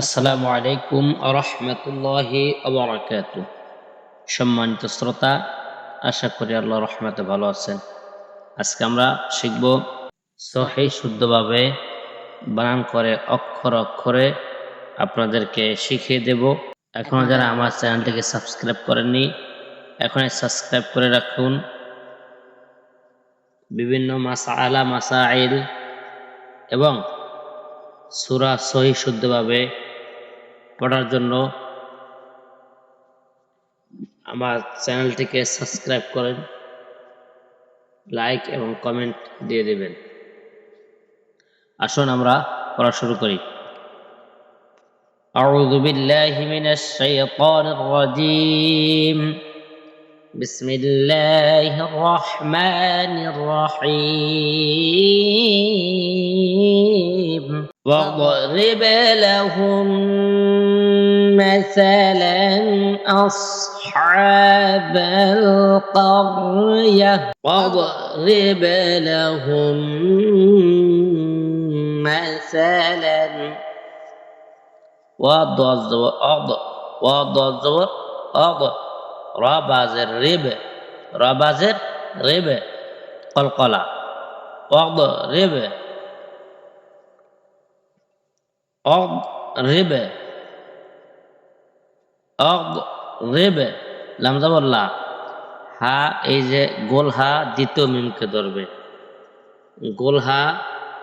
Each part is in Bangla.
আসসালামু আলাইকুম রহমতুল্লাহি আবরাকাত সম্মানিত শ্রোতা, আশা করি আল্লাহ রহমতে ভালো আছেন। আজকে আমরা শিখব সহি শুদ্ধভাবে বানান করে অক্ষর অক্ষরে আপনাদেরকে শিখিয়ে দেব। এখনও যারা আমার চ্যানেলটিকে সাবস্ক্রাইব করেননি, এখনই সাবস্ক্রাইব করে রাখুন। বিভিন্ন মাসা আলা মাসাইল এবং সুরা সহি শুদ্ধভাবে পড়ার জন্য আমার চ্যানেলটিকে সাবস্ক্রাইব করেন লাইক এবং কমেন্ট দিয়ে দেবেন আসুন আমরা পড়া শুরু করি أعوذ بالله من الشيطان الرجيم بسم الله الرحمن الرحيم واضرب لهم مثلا أصحاب القرية واضرب لهم مثلا وضز وأض وضز وأض ربز الرب ربز الرب قلقلة واضرب অগরিব অগরিব লামজাবল্লা হা এই যে গোল হা দ্বিতীয় মিমকে ধরবে। গোল হা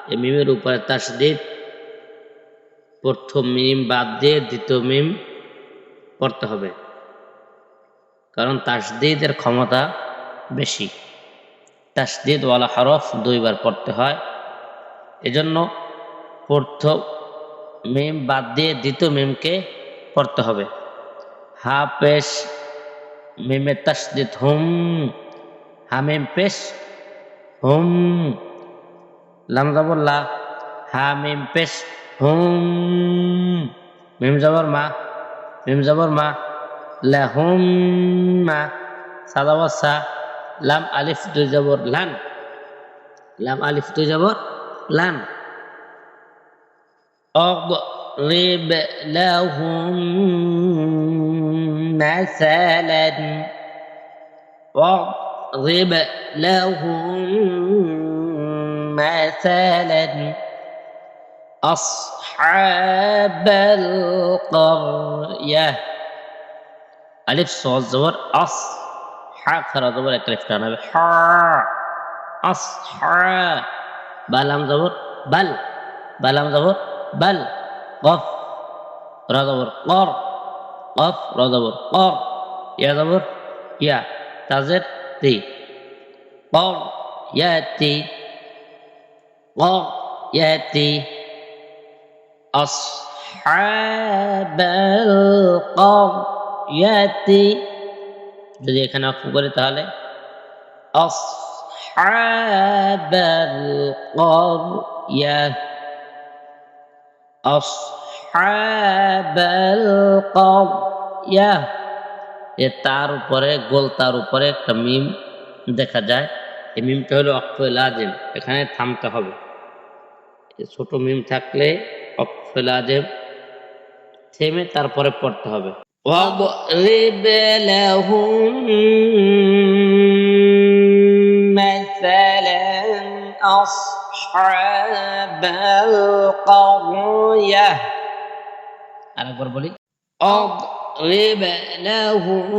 এই মিমের উপরে তাসদিদ। প্রথম মিম বাদ দিয়ে দ্বিতীয় মিম পড়তে হবে। কারণ তাসদিদের ক্ষমতা বেশি। তাসদিদ ওয়ালা হরফ দুইবার পড়তে হয়। এজন্য প্রথম মিম বাদ দিয়ে দ্বিতীয় মিমকে পড়তে হবে। হা পেশ মিমে তাসদিদ হুম হা মিম পেশ হুম, লাম জাবল্লা হা মিম পেশ হুম মিম জবর মা মিম জবর মা লাহুম মা সাদা ওয়াসা লাম আলিফ দুই জবর লান, লাম আলিফ দুই জবর লান। أضرب لهم مثلا. واضرب لهم مثلا. أصحاب القرية. ألف صوت زور أص حاء خرا زور أكلف كان حاء. أصحاب. بلام زور بل. بلام زور জবর বাল قف را زبر قر قف را زبر قر يا زبر يا تزر تي قر ياتي قر ياتي أصحاب القرية যদি এখানে অক্ষ করি তাহলে أصحاب القرية أصحاب القرية এ তার উপরে গোল তার উপরে একটা মিম দেখা যায় এই মিমটা হলো অক্ষ লাজেম এখানে থামতে হবে ছোট মিম থাকলে অক্ষ লাজেম থেমে তারপরে পড়তে হবে واضرب لهم مثلا أصحاب أصحاب القرية أنا أقول بولي أضرب لهم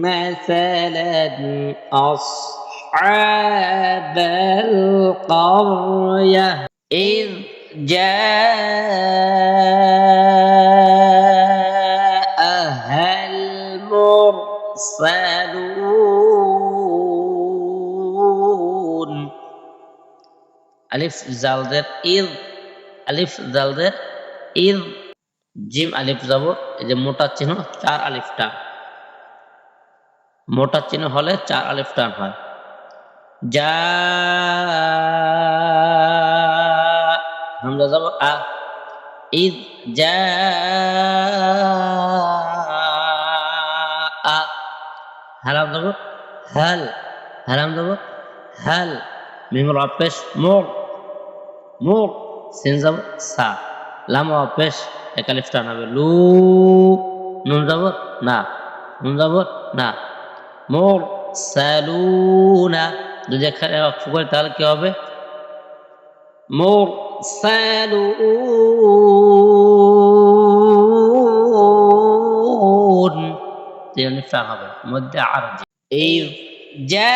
مثلا أصحاب القرية إذ جاء আলিফ জালদের ইদ, আলিফ জালদের ইদ, জিম আলিফ যাব, এই যে মোটা চিহ্ন, চার আলিফ টান মোটা চিহ্ন হলে চার আলিফ টান হয়। যা হামজা যাব আ, ইদ, যা আ। হারাম যাব, হাল, হারাম যাব, হাল মিম রপেশ মোর মুখ সিনজাব সা। লাম পেশ একালিফ টান হবে লু। নুন যাব না। নুন যাব না। মোর সালুনা যদি এখানে অক্ষ করে তাহলে কি হবে? মোর সালু হবে। মধ্যে আর এই যা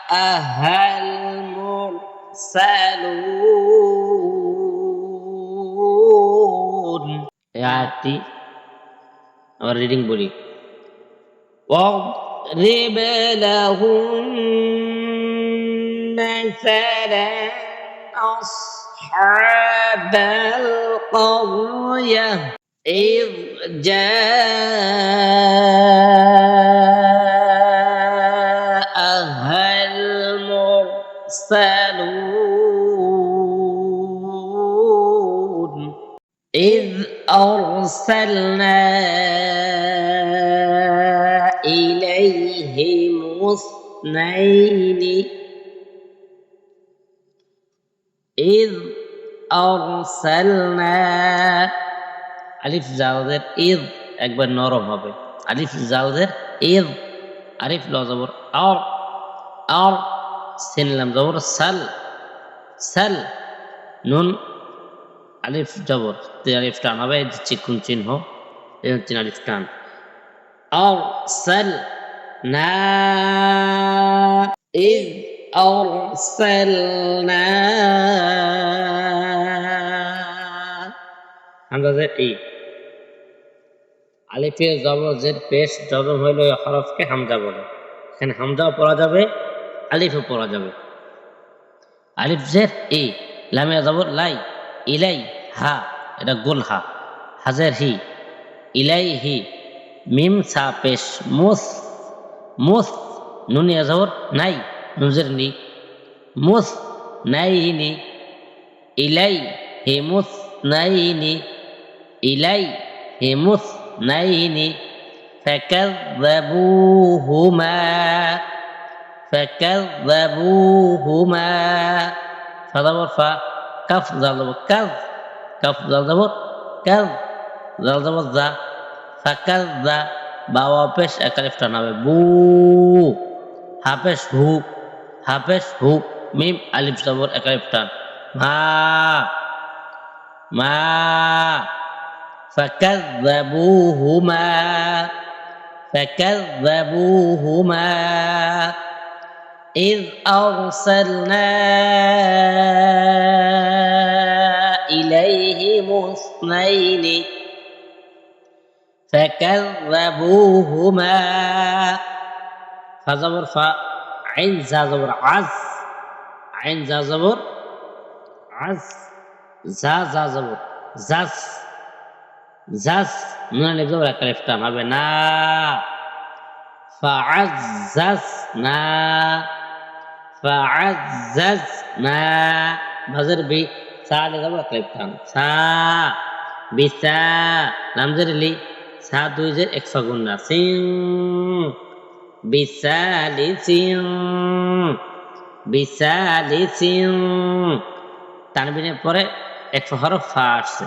جاءها المرسلون ياتي Our reading bully. واضرب لهم مثلا أصحاب القرية إذ جاءها المرسلون. إذ أرسلنا إليهم اثنين. إذ أرسلنا আলিফ জাওদের ঈদ একবার নরম হবে আলিফ জাওদের ঈদ আলিফ ল জবর আর আর সিনলাম জবর সাল সাল নুন আলিফ জবর তিন আলিফ টান হবে এই যে চিকুন চিহ্ন এই তিন আলিফ টান আর সাল না إذ أرسلنا হামজাজের ই আলিফের জবজের পেশ, জজম হইল হরফকে হামজা বলে। এখানে হামজাও পড়া যাবে, আলিফও পড়া যাবে। আলিফ জের ই লামিয়া জবর, লাই, ইলাই, হা, এটা গোল হা। হাজের, হি, ইলাই, হি, মিম, সা, পেশ, মুস মুস নুনিয়া জবর, নাই, নুজের, নি, মুস, নাই, নি, ইলাই, হে মুস, নাই, নি, ইলাই, হে মুস নাই নি فكذبوهما فكذبوهما فضبر ف كف ضرب كذ كف ضرب كذ ضرب ذا فكذب বাবা পেশ একালিফ টানাবে বু হাফেশ হু হাফেশ হু মিম আলিফ জবর একালিফ টান মা মা فكذبوهما فكذبوهما إذ أرسلنا إليهم اثنين فكذبوهما فزبر ف عين زا زبر عز عين زبر عز زا زبر زاس জাজ নুনানি জোর আকার ইফতাম হবে, না। ফাআজ্জাস না। ফাআজ্জাস না। মাজার বি সাদে জোর আকার ইফতাম সা বিসা নামজের লি সা দুই জের একশো গুণ না সিং। বিসালি সিং বিসালি সিং। তানবিনের পরে একশো হরফ ফাটছে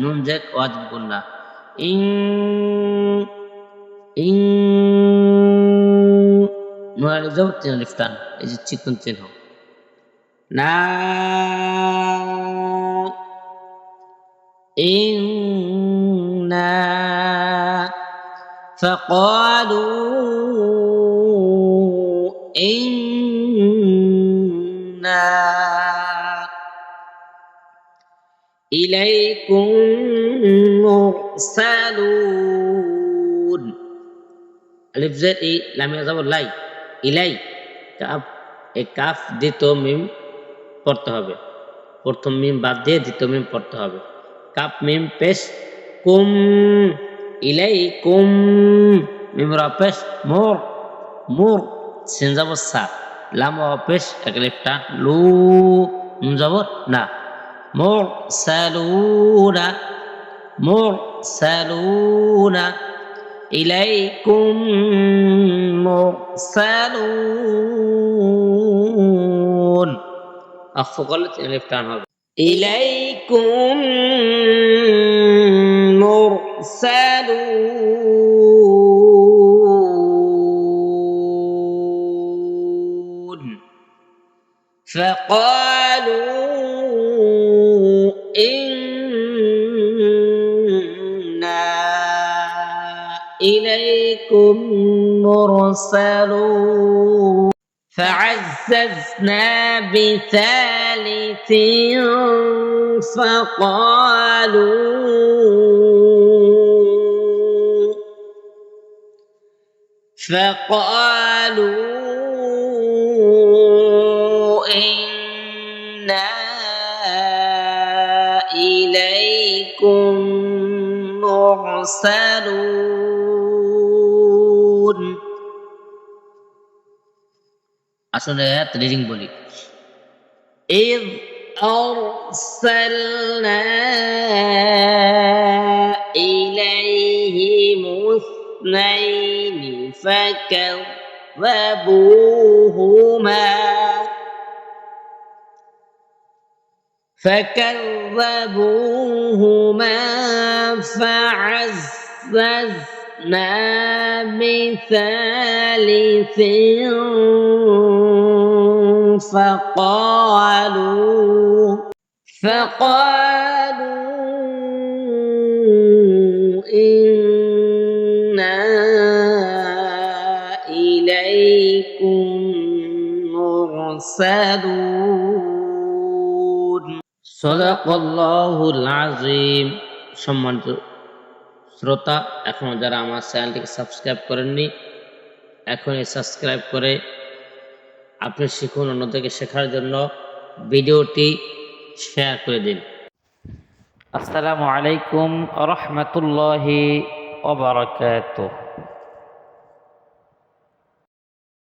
নুন জেক ওয়াজিব গুন্না ইং ইং নুন আলিফ জবর তিন আলিফ টান এই যে চিকুন চিহ্ন না إنا فقالوا إنا إليكم مرسلون ألف زد إي لم يزبر লাই ইলাই কাফ এই কাফ দ্বিতীয় মিম পড়তে হবে প্রথম মিম বাদ দিয়ে দ্বিতীয় মিম পড়তে হবে কাপ মিম পেশ কুম ইলাই কুম মিমরা পেশ মোর মোর সিনজাবসা লাম পেশ একলিফটা লু মুজাবর না মোর সালুনা মোর مرسلون إليكم مرسلون. أخف غلط يعني ألف هذا إليكم مرسلون. فقالوا مرسلون فعززنا بثالث فقالوا فقالوا إنا إليكم مرسلون আসলে রিডিং বলি إذ أرسلنا إليهم اثنين فكذبوهما فكذبوهما فعززنا بثالث فقالوا فقالوا إنا إليكم مرسلون صدق الله العظيم সম্মানিত শ্রোতা এখনও যারা আমার চ্যানেলটিকে সাবস্ক্রাইব করেননি, এখনই সাবস্ক্রাইব করে আপনি শিখুন অন্যদেরকে শেখার জন্য ভিডিওটি শেয়ার করে দিন। আসসালামু আলাইকুম রহমতুল্লাহি ওবরাকাতুহ